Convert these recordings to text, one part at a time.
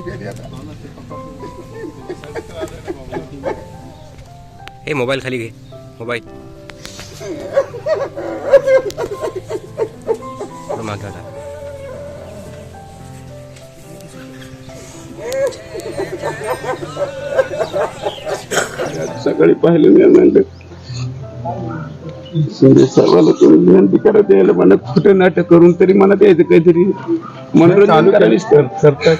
बिघाडी आता हे मोबाईल खाली घे मोबाईल थोडं मागं हटा. सकाळी पाहिलं मी म्हणलं शिंदे साहेबाला तुम्ही विनंती करत यायला म्हणा खोटं नाटक करून तरी म्हणत यायचं काहीतरी. मनोरंजन करायला तर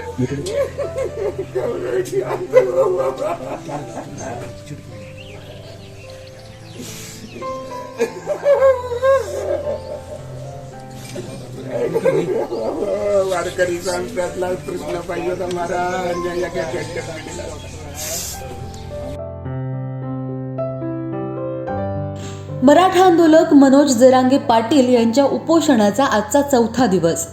वारकरी सांगतातला कृष्ण पाहिजे होता महाराज. मराठा आंदोलक मनोज जरांगे पाटील यांच्या उपोषणाचा आजचा चौथा दिवस.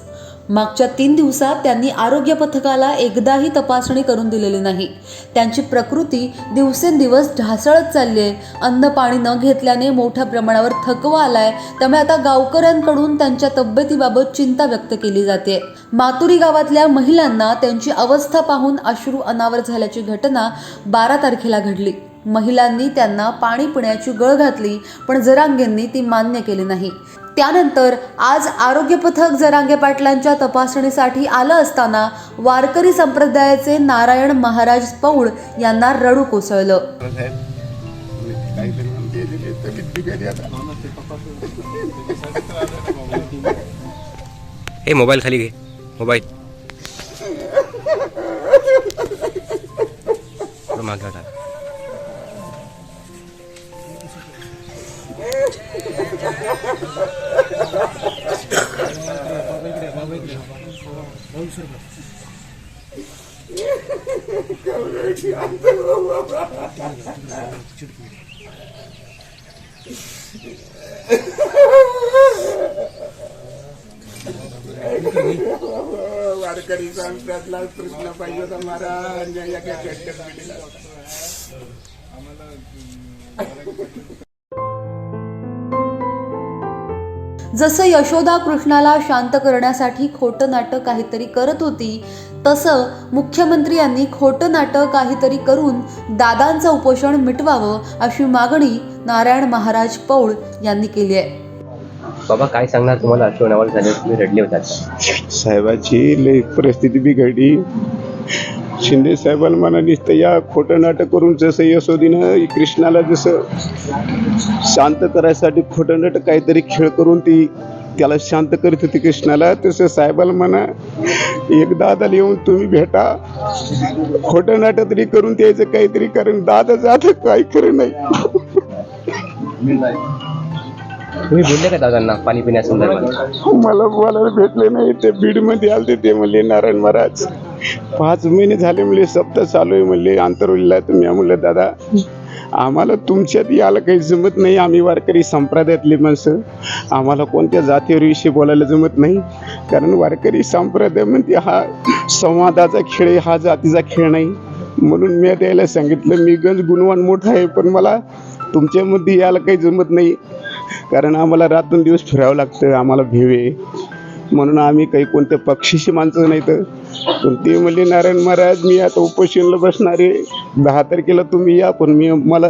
मागच्या तीन दिवसात त्यांनी आरोग्य पथकाला एकदाही तपासणी करून दिलेली नाही. त्यांची प्रकृती दिवसेंदिवस ढासळत चालली आहे अन्न पाणी न घेतल्याने मोठ्या प्रमाणावर थकवा आलाय. त्यामुळे आता गावकऱ्यांकडून त्यांच्या तब्येतीबाबत चिंता व्यक्त केली जाते. मातुरी गावातल्या महिलांना त्यांची अवस्था पाहून अश्रू अनावर झाल्याची घटना बारा तारखेला घडली. महिलांनी त्यांना पाणी पिण्याची गळ घातली पण जरांगेंनी ती मान्य केली नाही. त्यानंतर आज आरोग्य पथक जरांगे पाटलांच्या तपासणीसाठी आलं असताना वारकरी संप्रदायाचे नारायण महाराज पौळ यांना रडू कोसळलं. हे मोबाईल खाली घे मोबाईल. वारकरी सांगतातला कृष्ण पाहिजे होता महाराज या जसं यशोदा कृष्णाला शांत करण्यासाठी खोटं नाटक काहीतरी करत होती तसं मुख्यमंत्री यांनी खोटं नाटक काहीतरी करून दादांचं उपोषण मिटवावं अशी मागणी नारायण महाराज पौळ यांनी केली आहे. बाबा काय सांगणार तुम्हाला? अश्वनावर झाले तुम्ही रडले होतात. साहेबाची लई परिस्थिती बिघडली. शिंदे साहेबांना म्हणा नुसतं या खोटं नाटक करून जसं यशोदीनं कृष्णाला जसं शांत करायसाठी खोटं नाटक काहीतरी खेळ करून ती त्याला शांत करत होती कृष्णाला तसं साहेबाला म्हणा एक दादाला येऊन तुम्ही भेटा. खोटं नाटक तरी करून द्यायचं काहीतरी कारण दादा जात काही खरं नाही. तुम्ही बोलले का दादांना पाणी पिण्यासंदर्भात? मला बोलायला भेटले नाही ते बीडमध्ये आलते ते म्हणले नारायण महाराज पाच महिने झाले म्हणले सप्ताह चालू आहे म्हणले आंतरवलीला तुम्ही म्हणलं दादा आम्हाला तुमच्यात याला काही जमत नाही आम्ही वारकरी संप्रदायातले माणसं. आम्हाला कोणत्या जातीवर विषयी बोलायला जमत नाही. कारण वारकरी संप्रदाय म्हणजे हा संवादाचा खेळ आहे, हा जातीचा खेळ नाही. म्हणून मी त्याला सांगितलं मी गंज गुणवान मोठा आहे पण मला तुमच्यामध्ये याला काही जमत नाही. कारण आम्हाला रात्रंदिवस फिरावं लागतं आम्हाला भेवे. म्हणून आम्ही काही कोणत्या पक्षीशी माणसं नाही तर. पण ते म्हणले नारायण महाराज मी आता उपोषणला बसणार आहे. दहा तारखेला तुम्ही या पण मी मला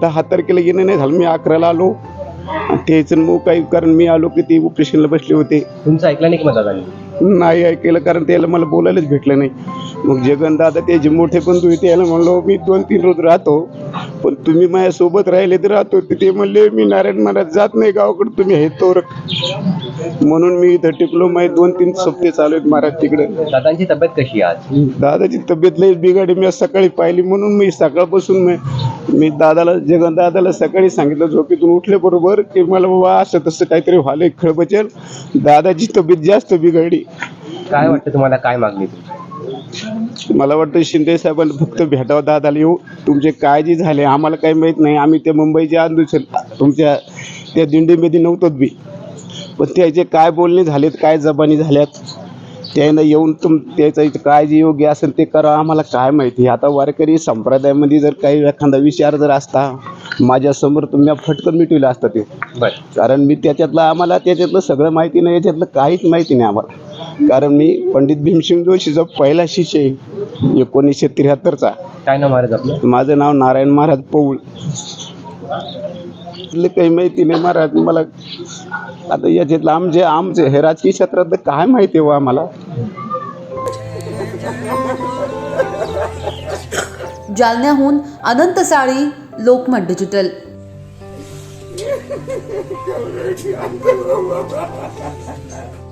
दहा तारखेला येणं नाही झालं. मी अकराला आलो. आणि त्याचं मग काही कारण मी आलो की ते उपोषणला बसले होते. तुमचं ऐकलं नाही की मला नाही ऐकलं कारण त्याला मला बोलायलाच भेटलं नाही. मग जगन दादा त्याचे मोठे बंधू आहे त्याला म्हणलो मी दोन तीन रोज राहतो पण तुम्ही माझ्यासोबत राहिले तर राहतो. ते म्हणले मी नारायण महाराज जात नाही गावाकडे तुम्ही हे तोर म्हणून मी इथं टिकलो माझे दोन तीन सप्ते चालू आहेत महाराज तिकडे. दादांची तब्येत कशी आज? दादाची तब्येत लई बिघाडी मी आज सकाळी पाहिली म्हणून मी सकाळपासून मी मी दादाला जगन दादाला सकाळी सांगितलं झोपेतून उठले बरोबर की मला बाबा असं तसं काहीतरी व्हायला खळबचल दादाची तब्येत जास्त बिघडली काय वाटतं तुम्हाला काय मागणी? मला वाटतं शिंदे साहेबांना फक्त भेटावं दादाला येऊ. तुमचे काय जे झाले आम्हाला काही माहीत नाही. आम्ही ते मुंबईचे आंदोलन तुमच्या त्या दिंडीमध्ये नव्हतोच बी. पण त्याचे काय बोलणे झालेत काय जबानी झाल्यात त्यानं येऊन तुम त्याचं काय जे योग्य असेल ते करा. आम्हाला काय माहिती? आता वारकरी संप्रदायामध्ये जर काही एखादा विचार जर असता माझ्यासमोर तुम्ही फटकन मिटवलं असतं ते. कारण मी त्याच्यातलं आम्हाला त्याच्यातलं सगळं माहिती नाही याच्यातलं काहीच माहिती नाही आम्हाला. कारण मी पंडित भीमसिंग जोशीचा पहिला शिष्य आहे. एकोणीसशे त्र्याहत्तरचा. काय नाव महाराज आपलं? माझं नाव नारायण महाराज पौळ. इथलं काही माहिती नाही महाराज मला आता याच्यातलं आमचे आमचे हे राजकीय क्षेत्रात काय माहिती हो आम्हाला? जालन्याहून अनंत साळी लोकमत डिजिटल.